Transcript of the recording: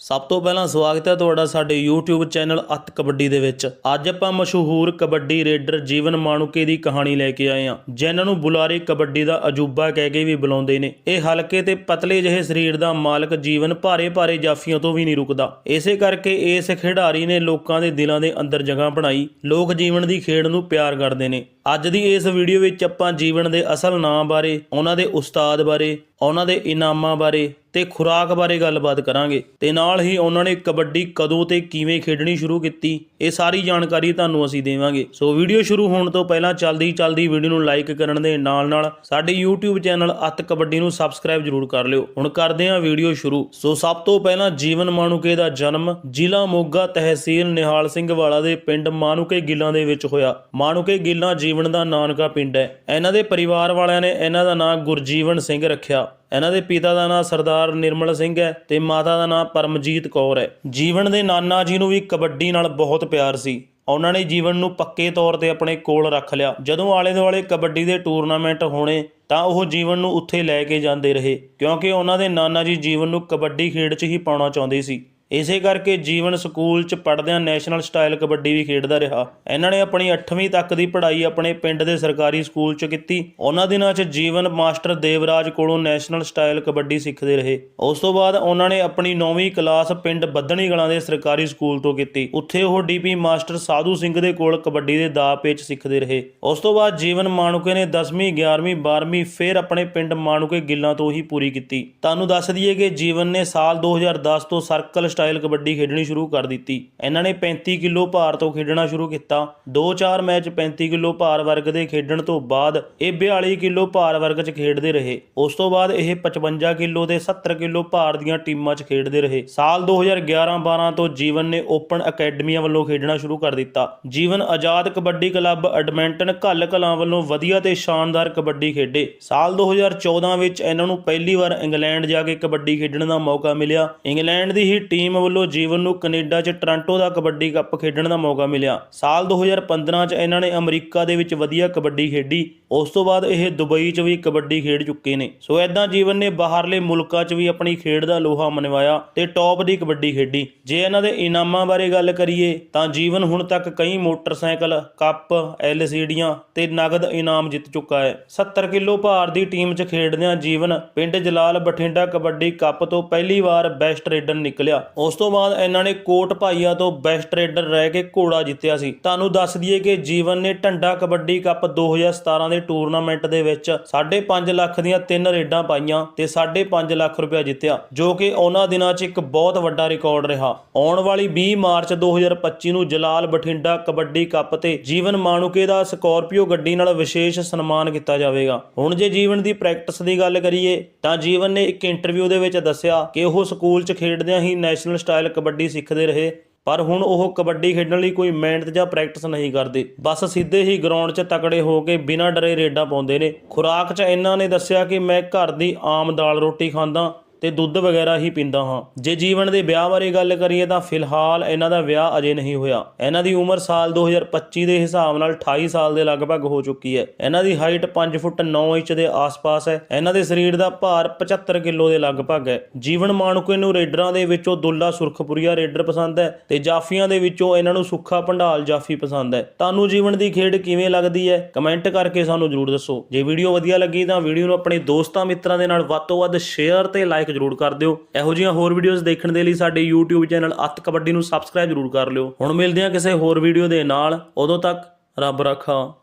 ਸਭ ਤੋਂ ਪਹਿਲਾਂ ਸਵਾਗਤ ਹੈ ਤੁਹਾਡਾ ਸਾਡੇ YouTube ਚੈਨਲ ਅੱਤ ਕਬੱਡੀ ਦੇ ਵਿੱਚ। ਅੱਜ ਆਪਾਂ ਮਸ਼ਹੂਰ ਕਬੱਡੀ ਰੇਡਰ ਜੀਵਨ ਮਾਣੂਕੇ ਦੀ ਕਹਾਣੀ ਲੈ ਕੇ ਆਏ ਹਾਂ, ਜਿਨ੍ਹਾਂ ਨੂੰ ਬੁਲਾਰੇ ਕਬੱਡੀ ਦਾ ਅਜੂਬਾ ਕਹਿ ਕੇ ਵੀ ਬੁਲਾਉਂਦੇ ਨੇ। ਇਹ ਹਲਕੇ ਤੇ ਪਤਲੇ ਜਿਹੇ ਸਰੀਰ ਦਾ ਮਾਲਕ ਜੀਵਨ ਭਾਰੇ ਭਾਰੇ ਜਾਫੀਆਂ ਤੋਂ ਵੀ ਨਹੀਂ ਰੁਕਦਾ। ਇਸੇ ਕਰਕੇ ਇਸ ਖਿਡਾਰੀ ਨੇ ਲੋਕਾਂ ਦੇ ਦਿਲਾਂ ਦੇ ਅੰਦਰ ਜਗ੍ਹਾ ਬਣਾਈ। ਲੋਕ ਜੀਵਨ ਦੀ ਖੇਡ ਨੂੰ ਪਿਆਰ ਕਰਦੇ ਨੇ। ਅੱਜ ਦੀ ਇਸ ਵੀਡੀਓ ਵਿੱਚ ਆਪਾਂ ਜੀਵਨ ਦੇ ਅਸਲ ਨਾਂ ਬਾਰੇ, ਉਹਨਾਂ ਦੇ ਉਸਤਾਦ ਬਾਰੇ, ਉਹਨਾਂ ਦੇ ਇਨਾਮਾਂ ਬਾਰੇ ਤੇ ਖੁਰਾਕ ਬਾਰੇ ਗੱਲਬਾਤ ਕਰਾਂਗੇ। ਤੇ ਨਾਲ ਹੀ ਉਹਨਾਂ ਨੇ ਕਬੱਡੀ ਕਦੋਂ ਤੇ ਕਿਵੇਂ ਖੇਡਣੀ ਸ਼ੁਰੂ ਕੀਤੀ, ਇਹ ਸਾਰੀ ਜਾਣਕਾਰੀ ਤੁਹਾਨੂੰ ਅਸੀਂ ਦੇਵਾਂਗੇ। ਸੋ ਵੀਡੀਓ ਸ਼ੁਰੂ ਹੋਣ ਤੋਂ ਪਹਿਲਾਂ ਚਲਦੀ ਚਲਦੀ ਵੀਡੀਓ ਨੂੰ ਲਾਈਕ ਕਰਨ ਦੇ ਨਾਲ ਨਾਲ ਸਾਡੇ YouTube ਚੈਨਲ ਅੱਤ ਕਬੱਡੀ ਨੂੰ ਸਬਸਕ੍ਰਾਈਬ ਜਰੂਰ ਕਰ ਲਿਓ। ਹੁਣ ਕਰਦੇ ਹਾਂ ਵੀਡੀਓ ਸ਼ੁਰੂ। ਸੋ ਸਭ ਤੋਂ ਪਹਿਲਾਂ ਜੀਵਨ ਮਾਣੂਕੇ ਦਾ ਜਨਮ ਜ਼ਿਲ੍ਹਾ ਮੋਗਾ ਤਹਿਸੀਲ ਨਿਹਾਲ ਸਿੰਘ ਵਾਲਾ ਦੇ ਪਿੰਡ ਮਾਣੂਕੇ ਗਿੱਲਾਂ ਦੇ ਵਿੱਚ ਹੋਇਆ। ਮਾਣੂਕੇ ਗਿੱਲਾਂ ਜੀਵਨ ਦਾ ਨਾਨਕਾ ਪਿੰਡ ਹੈ। ਇਹਨਾਂ ਦੇ ਪਰਿਵਾਰ ਵਾਲਿਆਂ ਨੇ ਇਹਨਾਂ ਦਾ ਨਾਂ ਗੁਰਜੀਵਨ ਸਿੰਘ ਰੱਖਿਆ। ਇਹਨਾਂ ਦੇ ਪਿਤਾ ਦਾ ਨਾਮ ਸਰਦਾਰ ਨਿਰਮਲ ਸਿੰਘ ਹੈ ਤੇ ਮਾਤਾ ਦਾ ਨਾਮ ਪਰਮਜੀਤ ਕੌਰ ਹੈ। ਜੀਵਨ ਦੇ ਨਾਨਾ ਜੀ ਨੂੰ ਵੀ ਕਬੱਡੀ ਨਾਲ ਬਹੁਤ ਪਿਆਰ ਸੀ। ਉਹਨਾਂ ਨੇ ਜੀਵਨ ਨੂੰ ਪੱਕੇ ਤੌਰ ਤੇ ਆਪਣੇ ਕੋਲ ਰੱਖ ਲਿਆ। ਜਦੋਂ ਆਲੇ ਦੁਆਲੇ ਕਬੱਡੀ ਦੇ ਟੂਰਨਾਮੈਂਟ ਹੋਣੇ, ਤਾਂ ਉਹ ਜੀਵਨ ਨੂੰ ਉੱਥੇ ਲੈ ਕੇ ਜਾਂਦੇ ਰਹੇ, ਕਿਉਂਕਿ ਉਹਨਾਂ ਦੇ ਨਾਨਾ ਜੀ ਜੀਵਨ ਨੂੰ ਕਬੱਡੀ ਖੇਡ 'ਚ ਹੀ ਪਾਉਣਾ ਚਾਹੁੰਦੇ ਸੀ। ਇਸੇ ਕਰਕੇ ਜੀਵਨ ਸਕੂਲ 'ਚ ਪੜ੍ਹਦਿਆਂ ਨੈਸ਼ਨਲ ਸਟਾਈਲ ਕਬੱਡੀ ਵੀ ਖੇਡਦਾ ਰਿਹਾ। ਇਹਨਾਂ ਨੇ ਆਪਣੀ 8ਵੀਂ ਤੱਕ ਦੀ ਪੜ੍ਹਾਈ ਆਪਣੇ ਪਿੰਡ ਦੇ ਸਰਕਾਰੀ ਸਕੂਲ 'ਚ ਕੀਤੀ। ਉਹਨਾਂ ਦਿਨਾਂ 'ਚ ਜੀਵਨ ਮਾਸਟਰ ਦੇਵਰਾਜ ਕੋਲੋਂ ਨੈਸ਼ਨਲ ਸਟਾਈਲ ਕਬੱਡੀ ਸਿੱਖਦੇ ਰਹੇ। ਉਸ ਤੋਂ ਬਾਅਦ ਉਹਨਾਂ ਨੇ ਆਪਣੀ 9ਵੀਂ ਕਲਾਸ ਪਿੰਡ ਬੱਦਣੀ ਗਲਾਂ ਦੇ ਸਰਕਾਰੀ ਸਕੂਲ ਤੋਂ ਕੀਤੀ। ਉੱਥੇ ਉਹ ਡੀਪੀ ਮਾਸਟਰ ਸਾਧੂ ਸਿੰਘ ਦੇ ਕੋਲ ਕਬੱਡੀ ਦੇ ਦਾਅ ਪੇਚ ਸਿੱਖਦੇ ਰਹੇ। ਉਸ ਤੋਂ ਬਾਅਦ ਜੀਵਨ ਮਾਣੂਕੇ ਨੇ 10ਵੀਂ 11ਵੀਂ 12ਵੀਂ ਫਿਰ ਆਪਣੇ ਪਿੰਡ ਮਾਣੂਕੇ ਗਿੱਲਾਂ ਤੋਂ ਹੀ ਪੂਰੀ ਕੀਤੀ। ਤੁਹਾਨੂੰ ਦੱਸ ਦਈਏ ਕਿ ਜੀਵਨ ਨੇ ਸਾਲ 2010 ਤੋਂ ਸਰਕਲ ਸਟਾਈਲ ਕਬੱਡੀ ਖੇਡਣੀ ਸ਼ੁਰੂ ਕਰ ਦਿੱਤੀ। ਇਹਨਾਂ ਨੇ 35 ਕਿਲੋ ਭਾਰ ਤੋਂ ਖੇਡਣਾ ਸ਼ੁਰੂ ਕੀਤਾ। 2-4 ਮੈਚ 35 ਕਿਲੋ ਭਾਰ ਵਰਗ ਦੇ ਖੇਡਣ ਤੋਂ ਬਾਅਦ ਇਹ 42 ਕਿਲੋ ਭਾਰ ਵਰਗ 'ਚ ਖੇਡਦੇ ਰਹੇ। ਉਸ ਤੋਂ ਬਾਅਦ ਇਹ 55 ਕਿਲੋ ਤੇ 70 ਕਿਲੋ ਭਾਰ ਦੀਆਂ ਟੀਮਾਂ 'ਚ ਖੇਡਦੇ ਰਹੇ। ਸਾਲ 2011-12 ਤੋਂ ਜੀਵਨ ਨੇ ਓਪਨ ਅਕੈਡਮੀਆਂ ਵੱਲੋਂ ਖੇਡਣਾ ਸ਼ੁਰੂ ਕਰ ਦਿੱਤਾ। ਜੀਵਨ ਆਜ਼ਾਦ ਕਬੱਡੀ ਕਲੱਬ ਐਡਮਿੰਟਨ ਘੱਲ ਕਲਾਂ ਵੱਲੋਂ ਵਧੀਆ ਤੇ ਸ਼ਾਨਦਾਰ ਕਬੱਡੀ ਖੇਡੇ। ਸਾਲ 2014 ਵਿੱਚ ਇਹਨਾਂ ਨੂੰ ਪਹਿਲੀ ਵਾਰ ਇੰਗਲੈਂਡ ਜਾ ਕੇ ਕਬੱਡੀ ਖੇਡਣ ਦਾ ਮੌਕਾ ਮਿਲਿਆ। ਇੰਗਲੈਂਡ ਦੀ ਹੀ ਟੀਮ ਵੱਲੋਂ ਜੀਵਨ ਨੂੰ ਕੈਨੇਡਾ 'ਚ ਟੋਰਾਂਟੋ ਦਾ ਕਬੱਡੀ ਕੱਪ ਖੇਡਣ ਦਾ ਮੌਕਾ ਮਿਲਿਆ। ਸਾਲ 2015 'ਚ ਇਹਨਾਂ ਨੇ ਅਮਰੀਕਾ ਦੇ ਵਿੱਚ ਵਧੀਆ ਕਬੱਡੀ ਖੇਡੀ। ਉਸ ਤੋਂ ਬਾਅਦ ਇਹ ਦੁਬਈ 'ਚ ਵੀ ਕਬੱਡੀ ਖੇਡ ਚੁੱਕੇ ਨੇ। ਸੋ ਐਦਾਂ ਜੀਵਨ ਨੇ ਬਾਹਰਲੇ ਮੁਲਕਾਂ 'ਚ ਵੀ ਆਪਣੀ ਖੇਡ ਦਾ ਲੋਹਾ ਮਨਵਾਇਆ ਤੇ ਟੌਪ ਦੀ ਕਬੱਡੀ ਖੇਡੀ। ਜੇ ਇਹਨਾਂ ਦੇ ਇਨਾਮਾਂ ਬਾਰੇ ਗੱਲ ਕਰੀਏ, ਤਾਂ ਜੀਵਨ ਹੁਣ ਤੱਕ ਕਈ ਮੋਟਰਸਾਈਕਲ, ਕੱਪ, ਐਲਸੀਡੀਆਂ ਤੇ ਨਗਦ ਇਨਾਮ ਜਿੱਤ ਚੁੱਕਾ ਹੈ। 70 ਕਿਲੋ ਭਾਰ ਦੀ ਟੀਮ 'ਚ ਖੇਡਦਿਆਂ ਜੀਵਨ ਪਿੰਡ ਜਲਾਲ ਬਠਿੰਡਾ ਕਬੱਡੀ ਕੱਪ ਤੋਂ ਪਹਿਲੀ ਵਾਰ ਬੈਸਟ ਰੇਡਰ ਨਿਕਲਿਆ। ਉਸ ਤੋਂ ਬਾਅਦ ਇਹਨਾਂ ਨੇ ਕੋਟ ਭਾਈਆ ਤੋਂ ਬੈਸਟ ਰੇਡਰ ਰਹਿ ਕੇ ਘੋੜਾ ਜਿੱਤਿਆ ਸੀ। ਤੁਹਾਨੂੰ ਦੱਸ ਦਈਏ ਕਿ ਜੀਵਨ ਨੇ ਢੰਡਾ ਕਬੱਡੀ ਕੱਪ 2017 ਦੇ ਟੂਰਨਾਮੈਂਟ ਦੇ ਵਿੱਚ 5.5 ਲੱਖ ਦੀਆਂ ਤਿੰਨ ਰੇਡਾਂ ਪਾਈਆਂ ਤੇ 5.5 ਲੱਖ ਰੁਪਇਆ ਜਿੱਤਿਆ, ਜੋ ਕਿ ਉਹਨਾਂ ਦਿਨਾਂ 'ਚ ਇੱਕ ਬਹੁਤ ਵੱਡਾ ਰਿਕਾਰਡ ਰਿਹਾ। ਆਉਣ ਵਾਲੀ 20 ਮਾਰਚ 2025 ਨੂੰ ਜਲਾਲ ਬਠਿੰਡਾ ਕਬੱਡੀ ਕੱਪ ਤੇ ਜੀਵਨ ਮਾਣੂਕੇ ਦਾ ਸਕਾਰਪੀਓ ਗੱਡੀ ਨਾਲ ਵਿਸ਼ੇਸ਼ ਸਨਮਾਨ ਕੀਤਾ ਜਾਵੇਗਾ। ਹੁਣ ਜੇ ਜੀਵਨ ਦੀ ਪ੍ਰੈਕਟਿਸ ਦੀ ਗੱਲ ਕਰੀਏ, ਤਾਂ ਜੀਵਨ ਨੇ ਇੱਕ ਇੰਟਰਵਿਊ ਦੇ ਵਿੱਚ ਦੱਸਿਆ ਕਿ ਉਹ ਸਕੂਲ 'ਚ ਖੇਡਦਿਆਂ ਹੀ ਨੈਸ਼ਨਲ ਸਟਾਈਲ ਕਬੱਡੀ ਸਿੱਖਦੇ ਰਹੇ, ਪਰ ਹੁਣ ਉਹ ਕਬੱਡੀ ਖੇਡਣ ਲਈ ਕੋਈ ਮਿਹਨਤ ਜਾਂ ਪ੍ਰੈਕਟਿਸ ਨਹੀਂ ਕਰਦੇ। ਬਸ ਸਿੱਧੇ ਹੀ ਗਰਾਊਂਡ 'ਚ ਤਕੜੇ ਹੋ ਕੇ ਬਿਨਾਂ ਡਰੇ ਰੇਡਾਂ ਪਾਉਂਦੇ ਨੇ। ਖੁਰਾਕ 'ਚ ਇਹਨਾਂ ਨੇ ਦੱਸਿਆ ਕਿ ਮੈਂ ਘਰ ਦੀ ਆਮ ਦਾਲ ਰੋਟੀ ਖਾਂਦਾ ਤੇ ਦੁੱਧ ਵਗੈਰਾ ਹੀ ਪੀਂਦਾ ਹਾਂ। ਜੇ ਜੀਵਨ ਦੇ ਵਿਆਹ ਬਾਰੇ ਗੱਲ ਕਰੀਏ ਤਾਂ ਫਿਲਹਾਲ ਇਹਨਾਂ ਦਾ ਵਿਆਹ ਅਜੇ ਨਹੀਂ ਹੋਇਆ। ਇਹਨਾਂ ਦੀ ਉਮਰ ਸਾਲ 2025 ਦੇ ਹਿਸਾਬ ਨਾਲ 28 ਸਾਲ ਦੇ ਲਗਭਗ ਹੋ ਚੁੱਕੀ ਹੈ। ਇਹਨਾਂ ਦੀ ਹਾਈਟ 5 ਫੁੱਟ 9 ਇੰਚ ਦੇ ਆਸ-ਪਾਸ ਹੈ। ਇਹਨਾਂ ਦੇ ਸਰੀਰ ਦਾ ਭਾਰ 75 ਕਿਲੋ ਦੇ ਲਗਭਗ ਹੈ। ਜੀਵਨ ਮਾਣੂਕੇ ਨੂੰ ਰੇਡਰਾਂ ਦੇ ਵਿੱਚੋਂ ਦੁੱਲਾ ਸੁਰਖਪੁਰੀਆ ਰੇਡਰ ਪਸੰਦ ਹੈ ਤੇ ਜਾਫੀਆਂ ਦੇ ਵਿੱਚੋਂ ਇਹਨਾਂ ਨੂੰ ਸੁੱਖਾ ਭੰਡਾਲ ਜਾਫੀ ਪਸੰਦ ਹੈ। ਤੁਹਾਨੂੰ ਜੀਵਨ ਦੀ ਖੇਡ ਕਿਵੇਂ ਲੱਗਦੀ ਹੈ? ਕਮੈਂਟ ਕਰਕੇ ਸਾਨੂੰ ਜਰੂਰ ਦੱਸੋ। ਜੇ ਵੀਡੀਓ ਵਧੀਆ ਲੱਗੀ ਤਾਂ ਵੀਡੀਓ ਨੂੰ ਆਪਣੇ ਦੋਸਤਾਂ ਮਿੱਤਰਾਂ ਦੇ ਨਾਲ ਵੱਧ ਤੋਂ ਵੱਧ ਸ਼ੇਅਰ ਤੇ ਲਾਈਕ ਜਰੂਰ ਕਰ ਦਿਓ। ਇਹੋ ਜਿਹੀਆਂ ਹੋਰ ਵੀਡੀਓਜ਼ ਦੇਖਣ ਦੇ ਲਈ ਸਾਡੇ YouTube ਚੈਨਲ ਅੱਤ ਕਬੱਡੀ ਨੂੰ ਸਬਸਕ੍ਰਾਈਬ ਜਰੂਰ ਕਰ ਲਿਓ। ਹੁਣ ਮਿਲਦੇ ਹਾਂ ਕਿਸੇ ਹੋਰ ਵੀਡੀਓ ਦੇ ਨਾਲ। ਉਦੋਂ ਤੱਕ ਰੱਬ ਰੱਖਾ।